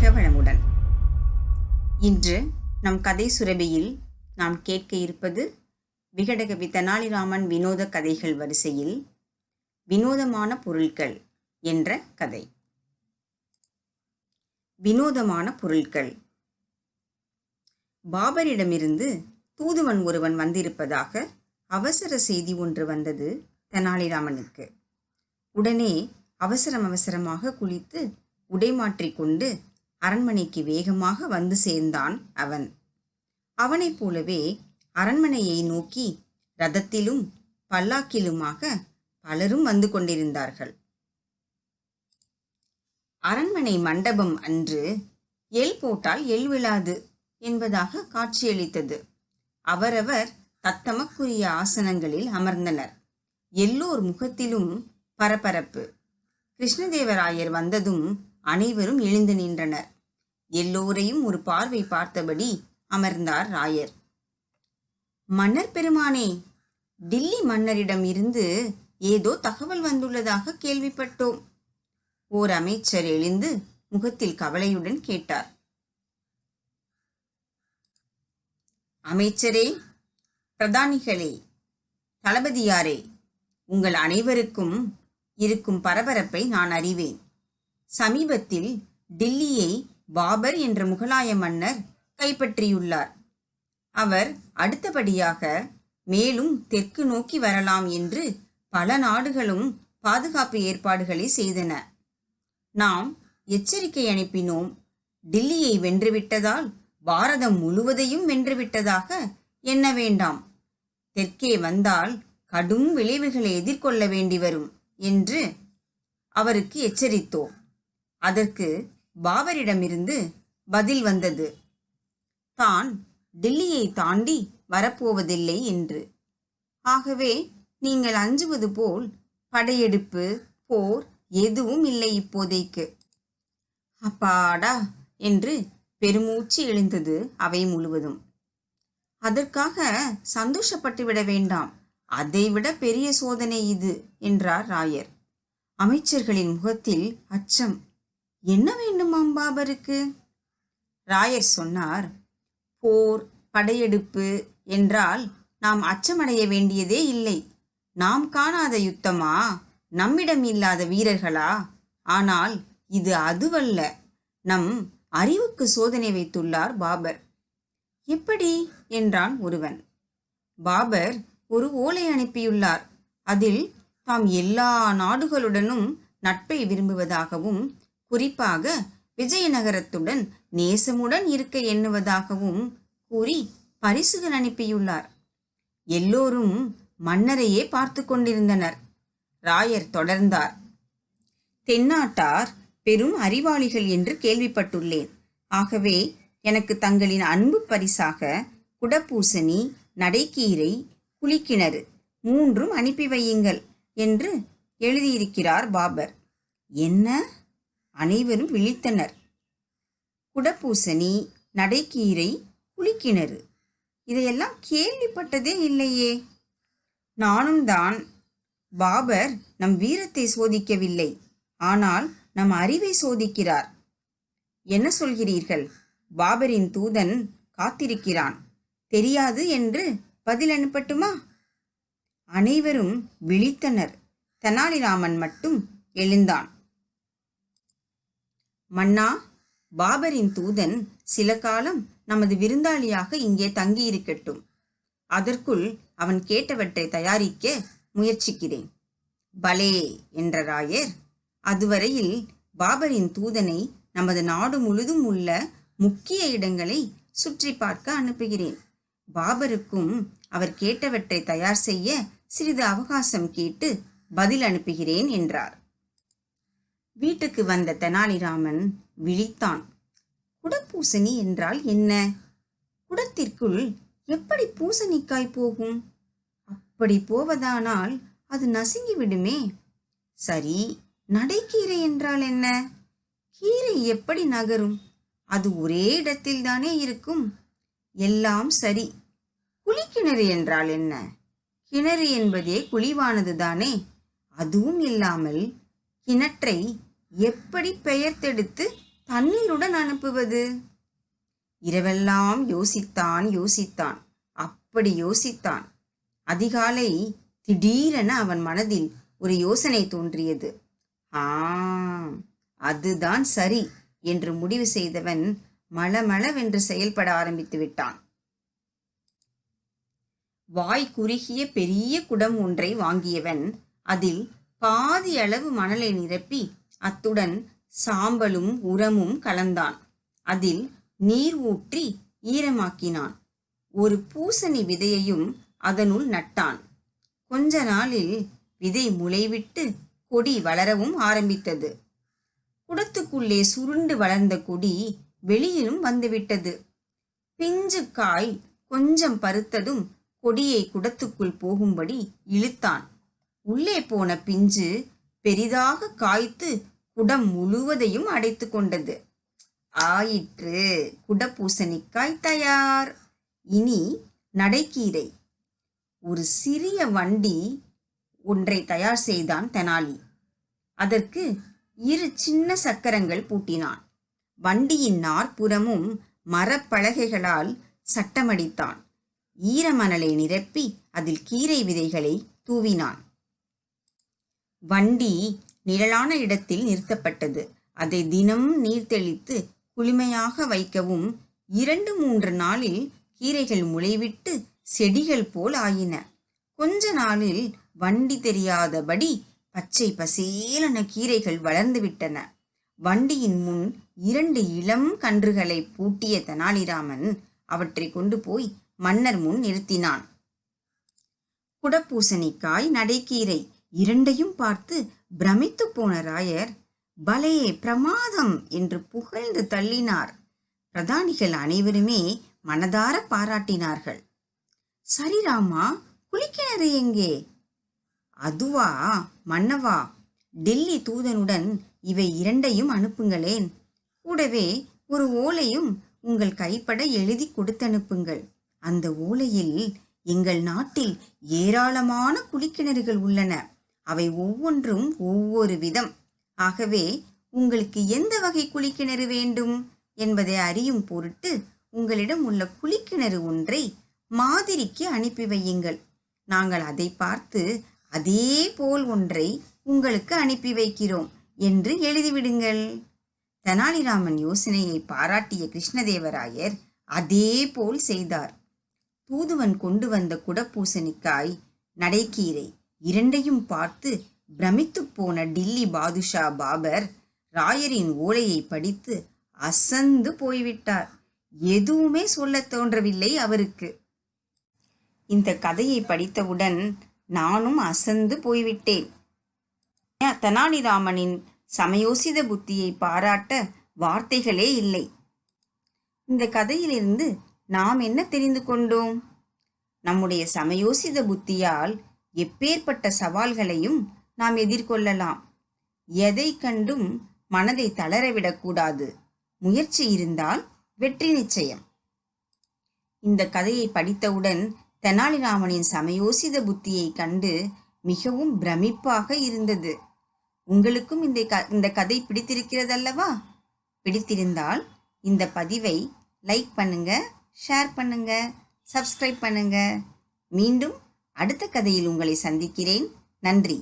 வாழ்க வளமுடன் இன்று நம் கதை சுரபியில் நாம் கேட்க இருப்பது விகடகவி தெனாலிராமன் வினோத கதைகள் வரிசையில் வினோதமான பொருட்கள் என்ற கதை. வினோதமான பொருட்கள் பாபரிடமிருந்து தூதுவன் ஒருவன் வந்திருப்பதாக அவசர செய்தி ஒன்று வந்தது தெனாலிராமனுக்கு. உடனே அவசரம் அவசரமாக குளித்து உடை மாற்றிக்கொண்டு அரண்மனைக்கு வேகமாக வந்து சேர்ந்தான் அவன். அவனைப் போலவே அரண்மனையை நோக்கி ரதத்திலும் பல்லாக்கிலுமாக பலரும் வந்து கொண்டிருந்தார்கள். அரண்மனை மண்டபம் அன்று எல் போட்டால் எல் விழாது என்பதாக காட்சியளித்தது. அவரவர் தத்தமக்குரிய ஆசனங்களில் அமர்ந்தனர். எல்லோர் முகத்திலும் பரபரப்பு. கிருஷ்ணதேவராயர் வந்ததும் அனைவரும் எழுந்து நின்றனர். எல்லோரையும் ஒரு பார்வை பார்த்தபடி அமர்ந்தார் ராயர். மன்னர் பெருமானே டில்லி மன்னரிடம் இருந்து ஏதோ தகவல் வந்துள்ளதாக கேள்விப்பட்டோம். ஓர் அமைச்சர் எழுந்து முகத்தில் கவலையுடன் கேட்டார். அமைச்சரே பிரதானிகளே தளபதியாரே உங்கள் அனைவருக்கும் இருக்கும் பரபரப்பை நான் அறிவேன். சமீபத்தில் டில்லியை பாபர் என்ற முகலாய மன்னர் கைப்பற்றியுள்ளார். அவர் அடுத்தபடியாக மேலும் தெற்கு நோக்கி வரலாம் என்று பல நாடுகளும் பாதுகாப்பு ஏற்பாடுகளை செய்தன. நாம் எச்சரிக்கை அனுப்பினோம் டில்லியை வென்றுவிட்டதால் பாரதம் முழுவதையும் வென்றுவிட்டதாக எண்ண வேண்டாம். தெற்கே வந்தால் கடும் விளைவுகளை எதிர்கொள்ள வேண்டி வரும் என்று அவருக்கு எச்சரித்தோம். அதற்கு பாபரிடமிருந்து பதில் வந்தது. தான் டில்லியை தாண்டி வரப்போவதில்லை என்று. ஆகவே நீங்கள் அஞ்சுவது போல் படையெடுப்பு போர் எதுவும் இல்லை இப்போதைக்கு. அப்பாடா! என்று பெருமூச்சு எழுந்தது அவை முழுவதும். அதற்காக சந்தோஷப்பட்டு விட வேண்டாம். அதைவிட பெரிய சோதனை இது என்றார் ராயர். அமைச்சர்களின் முகத்தில் அச்சம். என்ன வேண்டுமாம் பாபருக்கு? ராயர் சொன்னார் போர் படையெடுப்பு என்றால் நாம் அச்சமடைய வேண்டியதே இல்லை. நாம் காணாத யுத்தமா? நம்மிடம் இல்லாத வீரர்களா? ஆனால் இது அதுவல்ல. நம் அறிவுக்கு சோதனை வைத்துள்ளார் பாபர். எப்படி? என்றான் ஒருவன். பாபர் ஒரு ஓலை அனுப்பியுள்ளார். அதில் தாம் எல்லா நாடுகளுடனும் நட்பை விரும்புவதாகவும் குறிப்பாக விஜயநகரத்துடன் நேசமுடன் இருக்க எண்ணுவதாகவும் கூறி பரிசுகள் அனுப்பியுள்ளார். எல்லோரும் மன்னரையே பார்த்து கொண்டிருந்தனர். ராயர் தொடர்ந்தார். தென்னாட்டார் பெரும் அறிவாளிகள் என்று கேள்விப்பட்டுள்ளேன். ஆகவே எனக்கு தங்களின் அன்பு பரிசாக குடப்பூசணி நடைக்கீரை குளிக்கிணறு மூன்றும் அனுப்பி வையுங்கள் என்று எழுதியிருக்கிறார் பாபர். என்ன? அனைவரும் விழித்தனர். குடப்பூசணி நடைக்கீரை குளிக்கிணறு இதையெல்லாம் கேள்விப்பட்டதே இல்லையே. நானும் தான். பாபர் நம் வீரத்தை சோதிக்கவில்லை. ஆனால் நம் அறிவை சோதிக்கிறார். என்ன சொல்கிறீர்கள்? பாபரின் தூதன் காத்திருக்கிறான். தெரியாது என்று பதில் அனுப்பட்டுமா? அனைவரும் விழித்தனர். தெனாலிராமன் மட்டும் எழுந்தான். மன்னா பாபரின் தூதன் சில காலம் நமது விருந்தாளியாக இங்கே தங்கியிருக்கட்டும். அதற்குள் அவன் கேட்டவற்றை தயாரிக்க முயற்சிக்கிறேன். பலே என்ற ராயர் அதுவரையில் பாபரின் தூதனை நமது நாடு முழுதும் உள்ள முக்கிய இடங்களை சுற்றி பார்க்க அனுப்புகிறேன். பாபருக்கும் அவர் கேட்டவற்றை தயார் செய்ய சிறிது அவகாசம் கேட்டு பதில் அனுப்புகிறேன் என்றார். வீட்டுக்கு வந்த தெனாலிராமன் விழித்தான். குடப்பூசணி என்றால் என்ன? குடத்திற்குள் எப்படி பூசணிக்காய் போகும்? அப்படி போவதானால் அது நசுங்கி விடுமே. சரி நடைக்கீரை என்றால் என்ன? கீரை எப்படி நகரும்? அது ஒரே இடத்தில் தானே இருக்கும். எல்லாம் சரி. குழிக்கிணறு என்றால் என்ன? கிணறு என்பதே குழிவானது தானே அதுவும் இல்லாமல் கிணற்றை எப்படி பெயர்த்தெடுத்து தண்ணீருடன் அனுப்புவது? இரவெல்லாம் யோசித்தான் யோசித்தான். அப்படி யோசித்தான். அதிகாலை திடீரென அவன் மனதில் ஒரு யோசனை தோன்றியது. ஆ அதுதான் சரி என்று முடிவு செய்தவன் மளமளவென்று செயல்பட ஆரம்பித்து விட்டான். வாய் குறுகிய பெரிய குடம் ஒன்றை வாங்கியவன் அதில் பாதி அளவு மணலை நிரப்பி அத்துடன் சாம்பலும் உரமும் கலந்தான். அதில் நீர் ஊற்றி ஈரமாக்கினான். ஒரு பூசணி விதையையும் அதனுள் நட்டான். கொஞ்ச நாளில் விதை முளைவிட்டு கொடி வளரவும் ஆரம்பித்தது. குடத்துக்குள்ளே சுருண்டு வளர்ந்த கொடி வெளியிலும் வந்துவிட்டது. பிஞ்சு காய் கொஞ்சம் பருத்ததும் கொடியை குடத்துக்குள் போகும்படி இழுத்தான். உள்ளே போன பிஞ்சு பெரிதாக காய்த்து குடம் முழுவதையும் அடைத்து கொண்டது. ஆயிற்று குடப்பூசணிக்காய் தயார். இனி நடைக்கீரை. ஒரு சிறிய வண்டி ஒன்றை தயார் செய்தான் தெனாலி. அதற்கு இரு சின்ன சக்கரங்கள் பூட்டினான். வண்டியின் நாற்புறமும் மரப்பலகைகளால் சட்டமடித்தான். ஈரமணலை நிரப்பி அதில் கீரை விதைகளை தூவினான். வண்டி நிழலான இடத்தில் நிறுத்தப்பட்டது. அதை தினம் நீர் தெளித்து குளிமையாக வைக்கவும் இரண்டு மூன்று நாளில் கீரைகள் முளைவிட்டு செடிகள் போல் ஆயின. கொஞ்ச நாளில் வண்டி தெரியாதபடி பச்சை பசேலென கீரைகள் வளர்ந்துவிட்டன வண்டியின் முன் இரண்டு இளம் கன்றுகளை பூட்டிய தெனாலிராமன் அவற்றை கொண்டு போய் மன்னர் முன் நிறுத்தினான். குடப்பூசணிக்காய் நடைக்கீரை இரண்டையும் பார்த்து பிரமித்து போன ராயர் பலே பிரமாதம்! என்று புகழ்ந்து தள்ளினார். பிரதானிகள் அனைவருமே மனதார பாராட்டினார்கள். சரி ராமா குளிக்கிணறு எங்கே? அதுவா மன்னவா டெல்லி தூதனுடன் இவை இரண்டையும் அனுப்புங்களேன். கூடவே ஒரு ஓலையும் உங்கள் கைப்பட எழுதி கொடுத்தனுப்புங்கள். அந்த ஓலையில் எங்கள் நாட்டில் ஏராளமான குளிக்கிணறுகள் உள்ளன. அவை ஒவ்வொன்றும் ஒவ்வொரு விதம். ஆகவே உங்களுக்கு எந்த வகை குளிக்கிணறு வேண்டும் என்பதை அறியும் பொருட்டு உங்களிடம் உள்ள குளிக்கிணறு ஒன்றை மாதிரிக்கு அனுப்பி வையுங்கள். நாங்கள் அதை பார்த்து அதே போல் ஒன்றை உங்களுக்கு அனுப்பி வைக்கிறோம் என்று எழுதிவிடுங்கள். தெனாலிராமன் யோசனையை பாராட்டிய கிருஷ்ணதேவராயர் அதே போல் செய்தார். தூதுவன் கொண்டு வந்த குடப்பூசணிக்காய் நடைக்கீரை இரண்டையும் பார்த்து பிரமித்துப் போன டில்லி பாதுஷா பாபர் ராயரின் ஓலையை படித்து அசந்து போய்விட்டார். எதுவுமே சொல்லத் தோன்றவில்லை அவருக்கு. இந்த கதையை படித்தவுடன் நானும் அசந்து போய்விட்டேன். தெனாலிராமனின் சமயோசித புத்தியை பாராட்ட வார்த்தைகளே இல்லை. இந்த கதையிலிருந்து நாம் என்ன தெரிந்து கொண்டோம்? நம்முடைய சமயோசித புத்தியால் எப்பேற்பட்ட சவால்களையும் நாம் எதிர்கொள்ளலாம். எதை கண்டும் மனதை தளரவிடக்கூடாது முயற்சி இருந்தால் வெற்றி நிச்சயம். இந்த கதையை படித்தவுடன் தெனாலிராமனின் சமயோசித புத்தியை கண்டு மிகவும் பிரமிப்பாக இருந்தது. உங்களுக்கும் இந்த க இந்த கதை பிடித்திருக்கிறதல்லவா? பிடித்திருந்தால் இந்த பதிவை லைக் பண்ணுங்க ஷேர் பண்ணுங்க சப்ஸ்கிரைப் பண்ணுங்க. மீண்டும் அடுத்த கதையில் உங்களை சந்திக்கிறேன். நன்றி.